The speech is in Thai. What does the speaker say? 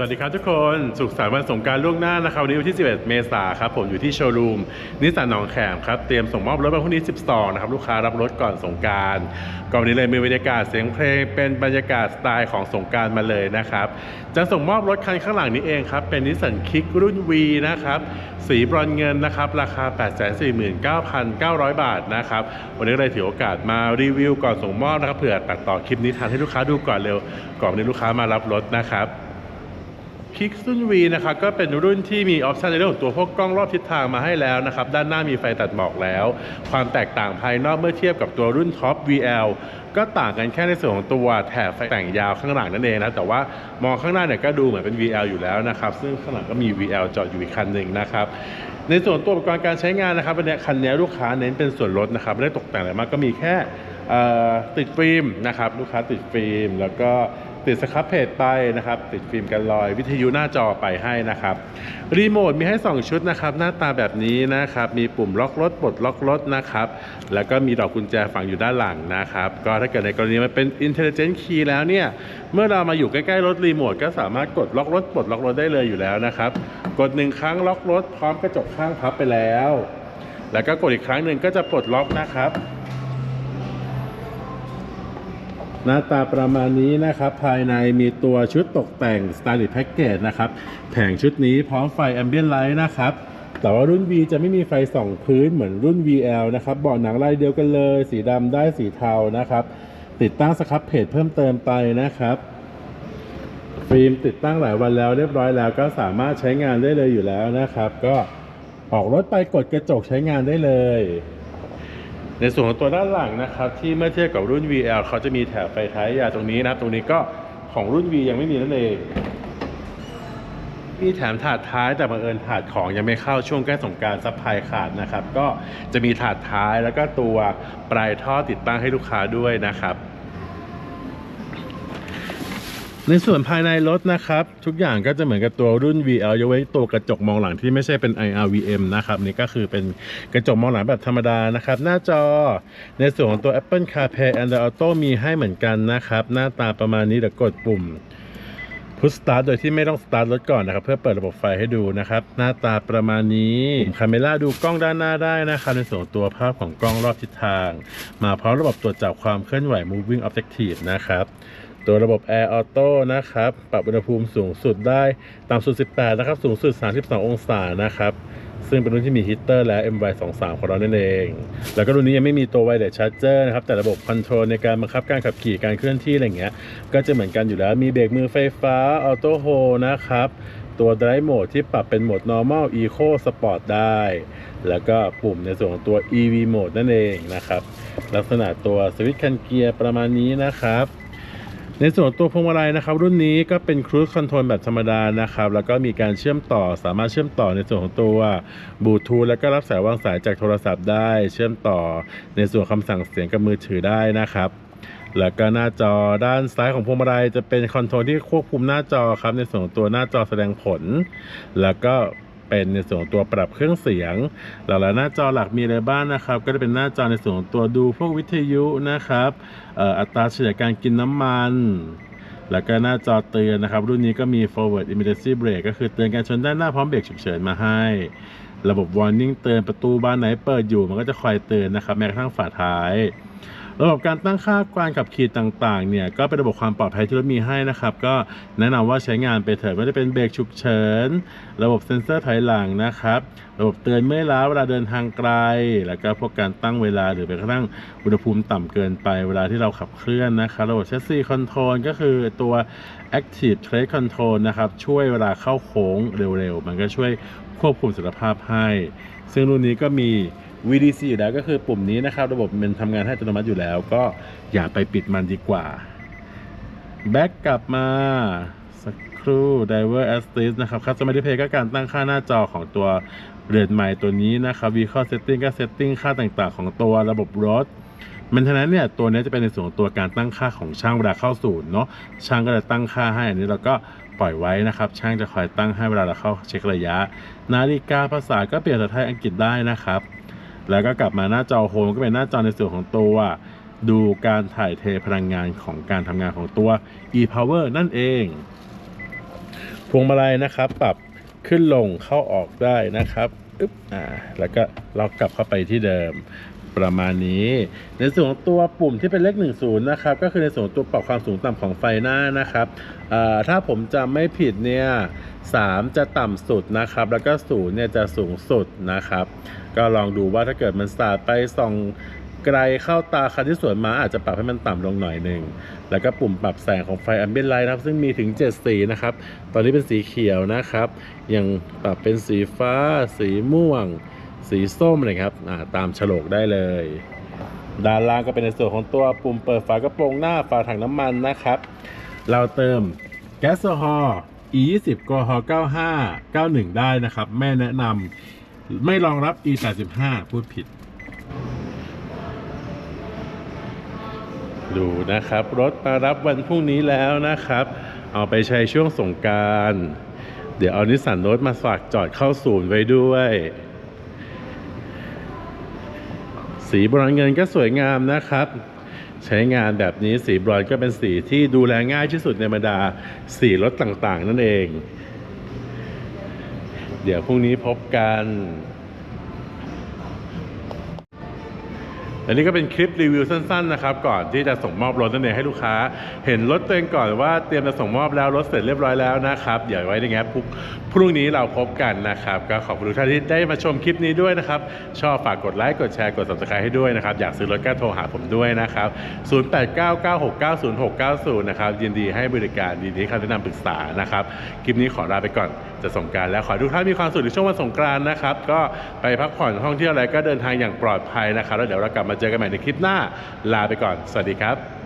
สวัสดีครับทุกคนสุขสันต์วันสงการล่วงหน้านะครับวันนี้วันที่ 11 เมษายนครับผมอยู่ที่โชว์รูมนิสสันหนองแขมครับเตรียมส่งมอบรถวันพรุ่งนี้ 12 นะครับลูกค้ารับรถก่อนสงการก่อนวันนี้เลยมีบรรยากาศเสียงเพลงเป็นบรรยากาศสไตล์ของสงการมาเลยนะครับจะส่งมอบรถคันข้างหลังนี้เองครับเป็นนิสสันคิกรุ่น V นะครับสีบรอนเงินนะครับราคา 849,900 บาทนะครับวันนี้เลยถือโอกาสมารีวิวก่อนส่งมอบนะครับเผื่อตัดต่อคลิปนี้ทันให้ลูกค้าดูก่อนเร็วก่อนวันนี้ลูกค้ามารับรถนะครับ คิกซุนวีนะครับก็เป็นรุ่นที่มีออปชันในเรื่องของตัวพวกกล้องรอบทิศทางมาให้แล้วนะครับด้านหน้ามีไฟตัดหมอกแล้ว ความแตกต่างภายนอกเมื่อเทียบกับตัวรุ่นท็อป VL ก็ต่างกันแค่ในส่วนของตัวแถบไฟแต่งยาวข้างหลังนั่นเองนะแต่ว่ามองข้างหน้าเนี่ยก็ดูเหมือนเป็น VL อยู่แล้วนะครับซึ่งข้างหลังก็มี VL จอดอยู่อีกคันหนึ่งนะครับในส่วนตัวอุปกรณ์การใช้งานนะครับวันนี้คันนี้ลูกค้าเน้นเป็นส่วนลดนะครับไม่ได้ตกแต่งอะไรมากก็มีแค่ติดฟิล์มนะครับลูกค้าติดฟิล์มแล้วก็ ติดสครับเพจไปนะครับ ติดฟิล์มกันรอยวิทยุหน้าจอไปให้นะครับ รีโมทมีให้ 2 ชุดนะครับ หน้าตาแบบนี้นะครับ มีปุ่มล็อกรถปลดล็อกรถนะครับ แล้วก็มีดอกกุญแจฝังอยู่ด้านหลังนะครับ ก็ถ้าเกิดในกรณีมันเป็น Intelligent Key แล้วเนี่ย เมื่อเรามาอยู่ใกล้ๆรถรีโมทก็สามารถกดล็อกรถปลดล็อกรถได้เลยอยู่แล้วนะครับ กดหนึ่งครั้งล็อกรถพร้อมกระจกข้างพับไปแล้ว แล้วก็กดอีกครั้งหนึ่งก็จะปลดล็อกนะครับ หน้าตาประมาณนี้นะครับ ภายในมีตัวชุดตกแต่ง Stylish Package นะครับ แผงชุดนี้พร้อมไฟ Ambient Light นะครับ แต่ว่ารุ่น V จะไม่มีไฟส่องพื้นเหมือนรุ่น VL นะครับเบาะหนังลายเดียวกันเลย สีดำได้สีเทานะครับ ติดตั้งสครับเพจเพิ่มเติมไปนะครับ ฟิล์มติดตั้งหลายวันแล้วเรียบร้อยแล้วก็สามารถใช้งานได้เลยอยู่แล้วนะครับ ก็ออกรถไปกดกระจกใช้งานได้เลย ในส่วนของตัวด้านหลังนะครับที่เมื่อเทียบกับรุ่น VL เขาจะมีแถบไฟท้ายยาวตรงนี้นะครับตรงนี้ก็ของรุ่น V ยังไม่มีนั่นเองมีแถมถาดท้ายแต่บังเอิญถาดของยังไม่เข้าช่วงใกล้สงการซัพพลายขาดนะครับ ก็จะมีถาดท้ายแล้วก็ตัวปลายท่อติดตั้งให้ลูกค้าด้วยนะครับ ในส่วนภายในรถนะครับ ทุกอย่างก็จะเหมือนกับตัวรุ่น VL ยกเว้นตัวกระจกมองหลังที่ไม่ใช่เป็น IRVM นะครับนี่ก็คือเป็นกระจกมองหลังแบบธรรมดานะครับ หน้าจอในส่วนของตัว Apple CarPlay Android Auto มีให้เหมือนกันนะครับ หน้าตาประมาณนี้เดี๋ยวกดปุ่มพุชสตาร์ทโดยที่ไม่ต้องสตาร์ทรถก่อนนะครับ เพื่อเปิดระบบไฟให้ดูนะครับ หน้าตาประมาณนี้ปุ่มคาเมล่าดูกล้องด้านหน้าได้นะครับ ในส่วนตัวภาพของกล้องรอบทิศทาง มาพร้อมระบบตรวจจับความเคลื่อนไหว moving objective นะครับ ตัวระบบ Air Auto นะครับ ปรับอุณหภูมิสูงสุดได้ต่ำสุด 18 นะครับ สูงสุด 32 องศานะครับ ซึ่งเป็นรุ่นที่มีฮีตเตอร์และ MY23 ของเรานั่นเอง แล้วก็รุ่นนี้ยังไม่มีตัว Wireless Charger นะครับ แต่ระบบคอนโทรลในการบังคับการขับขี่การเคลื่อนที่อะไรเงี้ย ก็จะเหมือนกันอยู่แล้ว มีเบรกมือไฟฟ้า Auto Hold นะครับ ตัว Drive Mode ที่ปรับเป็นโหมด Normal Eco Sport ได้ แล้วก็ปุ่มในส่วนของตัว EV Mode นั่นเองนะครับ ลักษณะตัวสวิตช์คันเกียร์ประมาณนี้นะครับ ในส่วนตัวพวงมาลัยนะครับ รุ่นนี้ก็เป็นครู i คอนโทรลแบบธรรมดานะครับ แล้วก็มีการเชื่อมต่อสามารถเชื่อมต่อในส่วนของตัวบลูทูธแล้วก็รับสายวางสายจากโทรศัพท์ได้ เชื่อมต่อในส่วนคำสั่งเสียงกับมือถือได้นะครับแล้วก็หน้าจอด้านซ้ายของพวงมาลัยจะเป็นคอนโทรลที่ควบคุมหน้าจอครับในส่วนของตัวหน้าจอแสดงผล แล้วก็ เป็นในส่วนตัวปรับเครื่องเสียง หลักๆหน้าจอหลักมีอะไรบ้างนะครับ ก็จะเป็นหน้าจอในส่วนตัวดูพวกวิทยุนะครับอ,อ,อัตราเฉลี่ยการกินน้ำมัน แล้วก็หน้าจอเตือนนะครับ รุ่นนี้ก็มี forward emergency brake ก็คือเตือนการชนด้านหน้าพร้อมเบรกฉุกเฉินมาให้ระบบ warning เตือนประตูบานไหนเปิดอยู่มันก็จะคอยเตือนนะครับแม้กระทั่งฝาท้าย ระบบการตั้งค่าการขับขี่ต่างๆเนี่ยก็เป็นระบบความปลอดภัยที่รถมีให้นะครับ ก็แนะนำว่าใช้งานไปเถิดไม่ว่าจะเป็นเบรกฉุกเฉิน ระบบเซ็นเซอร์ถอยหลังนะครับ ระบบเตือนเมื่อยล้าเวลาเดินทางไกล แล้วก็พวกการตั้งเวลาหรือแม้กระทั่งอุณหภูมิต่ำเกินไปเวลาที่เราขับเคลื่อนนะครับ ระบบแชสซีคอนโทรลก็คือตัว Active Trace Control นะครับช่วยเวลาเข้าโค้งเร็วๆ มันก็ช่วยควบคุมสุขภาพให้ ซึ่งรุ่นนี้ก็มี VDC อยู่แล้วก็คือปุ่มนี้นะครับ ระบบมันทำงานให้อัตโนมัติอยู่แล้ว ก็อย่าไปปิดมันดีกว่า แบ็กกลับมาสักครู่ Diver Assist นะครับ Customer Display ก็การตั้งค่าหน้าจอของตัวเรือนใหม่ตัวนี้นะครับ Vehicle Setting ก็ Setting ค่าต่างๆ ของตัวระบบรถมันฉะนั้นเนี่ยตัวนี้จะเป็นในส่วนของตัวการตั้งค่าของช่างเวลาเข้าศูนย์เนาะช่างก็จะตั้งค่าให้อันนี้เราก็ปล่อยไว้นะครับ ช่างจะคอยตั้งให้เวลาเราเข้าเช็คระยะ นาฬิกาภาษาก็เปลี่ยนจากไทยอังกฤษได้นะครับ แล้วก็กลับมาหน้าจอโฮมก็เป็นหน้าจอในส่วนของตัวดูการถ่ายเทพลังงานของการทำงานของตัว e-power นั่นเอง พวงมาลัยนะครับปรับขึ้นลงเข้าออกได้นะครับอึ๊บอ่าแล้วก็ล็อกกลับเข้าไปที่เดิม ประมาณนี้ ในส่วนของตัวปุ่มที่เป็นเลข10นะครับก็คือในส่วนตัวปรับความสูงต่ำของไฟหน้านะครับถ้าผมจำไม่ผิดเนี่ย3จะต่ำสุดนะครับ แล้วก็0เนี่ยจะสูงสุดนะครับ ก็ลองดูว่าถ้าเกิดมันสาดไปส่องไกลเข้าตาคันที่สวนมาอาจจะปรับให้มันต่ำลงหน่อยหนึ่ง แล้วก็ปุ่มปรับแสงของไฟ ambient light นะครับ ซึ่งมีถึง 7 สีนะครับ ตอนนี้เป็นสีเขียวนะครับ ยังปรับเป็นสีฟ้า สีม่วง สีส้มอะไรครับตามฉลกได้เลย ด้านล่างก็เป็นในส่วนของตัวปุ่มเปิดฝากระโปรงหน้าฝาถังน้ำมันนะครับ เราเติมแก๊สโซฮอล์ E20 กฮ95 91 ได้นะครับ แม่แนะนำไม่รองรับ E85 พูดผิด ดูนะครับ รถมารับวันพรุ่งนี้แล้วนะครับ เอาไปใช้ช่วงสงการ เดี๋ยวเอานิสสันโนตมาฝากจอดเข้าศูนย์ไว้ด้วย สีบรอนเงินก็สวยงามนะครับ ใช้งานแบบนี้สีบรอนก็เป็นสีที่ดูแลง่ายที่สุดในบรรดาสีรถต่างๆ นั่นเอง เดี๋ยวพรุ่งนี้พบกัน อันนี้ก็เป็นคลิปรีวิวสั้นๆนะครับก่อนที่จะส่งมอบรถนั่นเองให้ลูกค้า เห็นรถตัวเองก่อนว่าเตรียมจะส่งมอบแล้วรถเสร็จเรียบร้อยแล้วนะครับเดี๋ยวไว้ในแง่พรุ่งพรุ่งนี้เราพบกันนะครับก็ขอบคุณทุกท่านที่ได้มาชมคลิปนี้ด้วยนะครับชอบฝากกดไลค์กดแชร์กด subscribe ให้ด้วยนะครับอยากซื้อรถก็โทรหาผมด้วยนะครับ0899690690นะครับยินดีให้บริการยินดีให้คำแนะนำปรึกษานะครับคลิปนี้ขอลาไปก่อนจะสงการแล้วขอทุกท่านมีความสุขในช่วงวันสงกรานต์นะครับก็ไปพักผ่อนท่องเที่ยวอะไรก็เดินทางอย่างปลอดภัยนะครับแล้วเดี๋ยวเรากลับมาเจอกันใหม่ในคลิปหน้าลาไปก่อน สวัสดีครับ